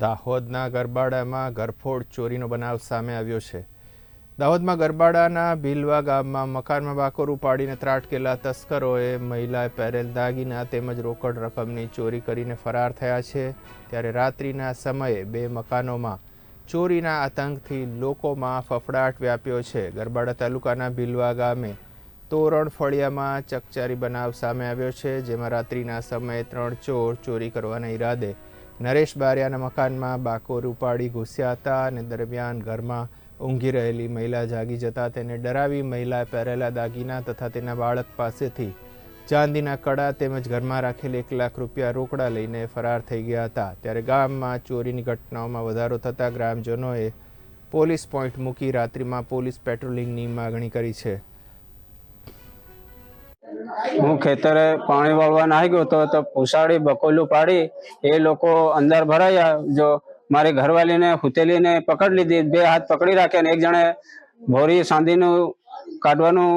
દાહોદના ગરબાડામાં ગરફોડ ચોરીનો બનાવ સામે આવ્યો છે. દાહોદમાં ગરબાડાના ભીલવા ગામમાં મકાનમાં બાકોરું પાડીને ત્રાટકેલા તસ્કરોએ મહિલાએ પહેરેલ દાગીના તેમજ રોકડ રકમની ચોરી કરીને ફરાર થયા છે. ત્યારે રાત્રિના સમયે બે મકાનોમાં ચોરીના આતંકથી લોકોમાં ફફડાટ વ્યાપ્યો છે. ગરબાડા તાલુકાના ભીલવા ગામે તોરણ ફળિયામાં ચકચારી બનાવ સામે આવ્યો છે, જેમાં રાત્રિના સમયે ત્રણ ચોર ચોરી કરવાના ઈરાદે નરેશ બારિયાના મકાનમાં બાકોર ઉપાડી ઘૂસ્યા હતા અને દરમિયાન ઘરમાં ઊંઘી રહેલી મહિલા જાગી જતા તેને ડરાવી મહિલાએ પહેરેલા દાગીના તથા તેના બાળક પાસેથી ચાંદીના કડા તેમજ ઘરમાં રાખેલ એક લાખ રૂપિયા રોકડા લઈને ફરાર થઈ ગયા હતા. ત્યારે ગામમાં ચોરીની ઘટનાઓમાં વધારો થતાં ગ્રામજનોએ પોલીસ પોઈન્ટ મૂકી રાત્રિમાં પોલીસ પેટ્રોલિંગની માગણી કરી છે. હું ખેતરે પાણી વાળવા નાહી ગયો તો પૂસાડી, બકોલું પાડી, એ લોકો અંદર ભરાયા. જો મારી ઘરવાલીને હુતેલીને પકડ લીધી. બે હાથ પકડી રાખ્યા ને એક જણે ભોરી સાંધીનું કાઢવાનું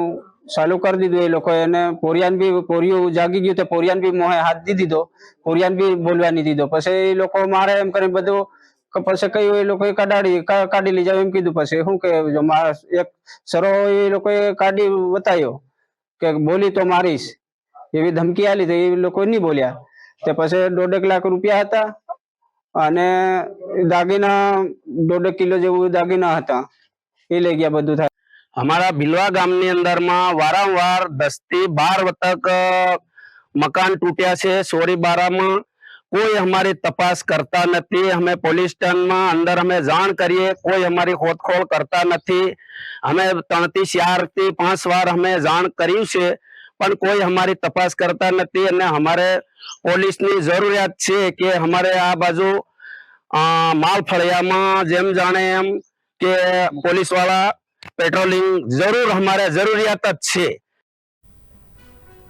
ચાલુ કરી દીધું. એ લોકો એને પોરિયાન બી પોરિયું જાગી ગયું તો પોરિયાન બી મોહે હાથ દી દીધો. પોરિયાન બી બોલવા નહીં દીધો. પછી એ લોકો મારે એમ કરીને બધું પછી કયું એ લોકોએ કાઢાડી કાઢી જાવ એમ કીધું, પછી શું કે એક સરો એ લોકોએ કાઢી બતાવ્યો કે બોલી તો મારીશ. એવી ધમકી આલી તો એ લોકો નહીં બોલ્યા. તે પછી દોઢેક લાખ રૂપિયા હતા અને દાગીના દોઢેક કિલો જેવું દાગીના હતા. એ લઈ ગયા બધું થાય. અમારા ભીલવા ગામની અંદરમાં વારંવાર દસથી બાર વતક મકાન તૂટ્યા છે સોરી બારામાં. કોઈ અમારી તપાસ કરતા નથી. અમે પોલીસ સ્ટેશનમાં અંદર અમે જાણ કરીએ. કોઈ અમારી ખોદખોળ કરતા નથી. અમે ત્રણ ચારથી ચાર પાંચ વાર અમે જાણ કર્યું છે, પણ કોઈ અમારી તપાસ કરતા નથી અને અમારે પોલીસની જરૂરિયાત છે કે અમારે આ બાજુ માલ ફળિયામાં જેમ જાણે એમ કે પોલીસવાળા પેટ્રોલિંગ જરૂર અમારે જરૂરિયાત જ છે.